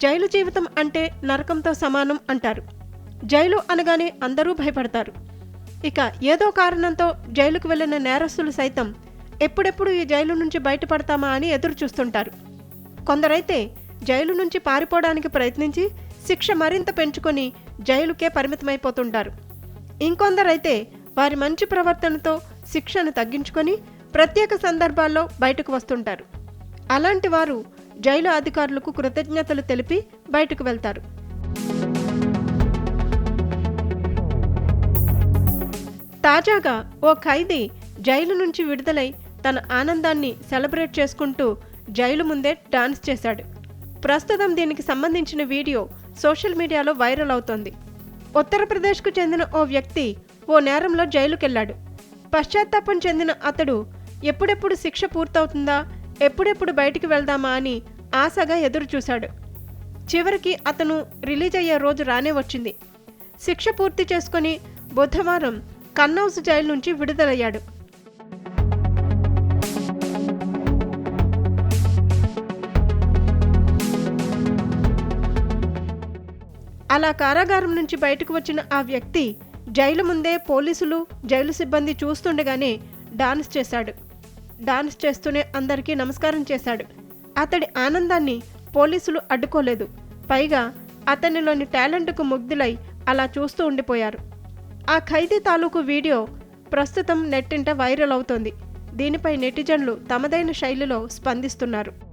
Jail జీవితం అంటే నరకంతో సమానం అంటారు. జైలు అనగానే అందరూ భయపడతారు. ఇక ఏదో కారణంతో జైలుకు వెళ్ళిన నేరస్తులు సైతం ఎప్పుడెప్పుడు ఈ జైలు నుంచి బయటపడతామా అని ఎదురు చూస్తుంటారు. కొందరైతే జైలు నుంచి పారిపోవడానికి ప్రయత్నించి శిక్ష మరింత పెంచుకొని జైలుకే పరిమితమైపోతుంటారు. ఇంకొందరైతే వారి మంచి ప్రవర్తనతో శిక్షను తగ్గించుకొని ప్రత్యేక సందర్భాల్లో బయటకు వస్తుంటారు. అలాంటి వారు జైలు అధికారులకు కృతజ్ఞతలు తెలిపి బయటకు వెళ్తారు. తాజాగా ఓ ఖైదీ జైలు నుంచి విడుదలై తన ఆనందాన్ని సెలబ్రేట్ చేసుకుంటూ జైలు ముందే డాన్స్ చేశాడు. ప్రస్తుతం దీనికి సంబంధించిన వీడియో సోషల్ మీడియాలో వైరల్ అవుతోంది. ఉత్తరప్రదేశ్కు చెందిన ఓ వ్యక్తి ఓ నేరంలో జైలుకెళ్ళాడు పశ్చాత్తాపం చెందిన అతడు ఎప్పుడెప్పుడు శిక్ష పూర్తవుతుందా ఎప్పుడెప్పుడు బయటికి వెళ్దామా అని ఆశగా ఎదురు చూశాడు. చివరికి అతను రిలీజ్ అయ్యే రోజు రానే వచ్చింది. శిక్ష పూర్తి చేసుకొని బుధవారం కన్నౌజ్ జైలు నుంచి విడుదలయ్యాడు. అలా కారాగారం నుంచి బయటకు వచ్చిన ఆ వ్యక్తి జైలు ముందే పోలీసులు జైలు సిబ్బంది చూస్తుండగానే డాన్స్ చేశాడు. డాన్స్ చేస్తూనే అందరికీ నమస్కారం చేశాడు. అతడి ఆనందాన్ని పోలీసులు అడ్డుకోలేదు. పైగా అతనిలోని టాలెంట్కు ముగ్ధులై అలా చూస్తూ ఉండిపోయారు. ఆ ఖైదీ తాలూకు వీడియో ప్రస్తుతం నెట్టింట వైరల్ అవుతోంది. దీనిపై నెటిజన్లు తమదైన శైలిలో స్పందిస్తున్నారు.